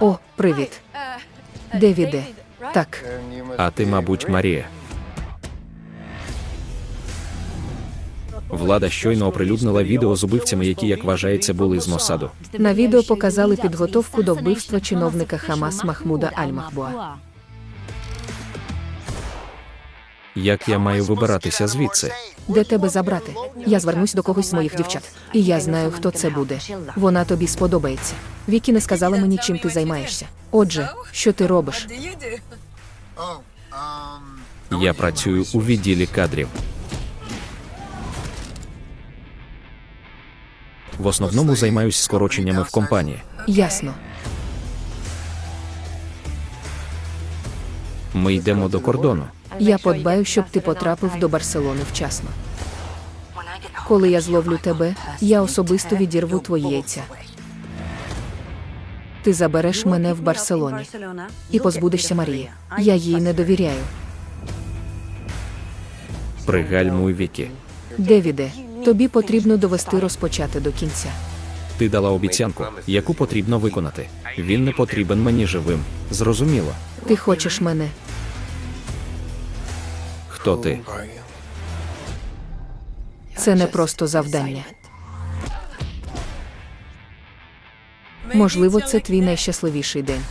О, привіт. Девіде. Так, А ти, мабуть, Марія. Влада щойно оприлюднила відео з убивцями, які, як вважається, були з Мосаду. на відео показали підготовку до вбивства чиновника Хамас Махмуда Аль-Махбуа. Як я маю вибиратися звідси? Де тебе забрати? Я звернусь до когось з моїх дівчат. І я знаю, хто це буде. Вона тобі сподобається. Вікі не сказала мені, чим ти займаєшся. Отже, що ти робиш? Я працюю у відділі кадрів. В основному займаюсь скороченнями в компанії. Ясно. Ми йдемо до кордону. Я подбаю, щоб ти потрапив до Барселони вчасно. Коли я зловлю тебе, я особисто відірву твої яйця. Ти забереш мене в Барселоні і позбудешся Марії. Я їй не довіряю. Пригальмуй Вікі. Девіде, тобі потрібно довести розпочати до кінця. Ти дала обіцянку, яку потрібно виконати. Він не потрібен мені живим. Зрозуміло. Ти хочеш мене. Хто ти? Це не просто завдання. Можливо, це твій найщасливіший день.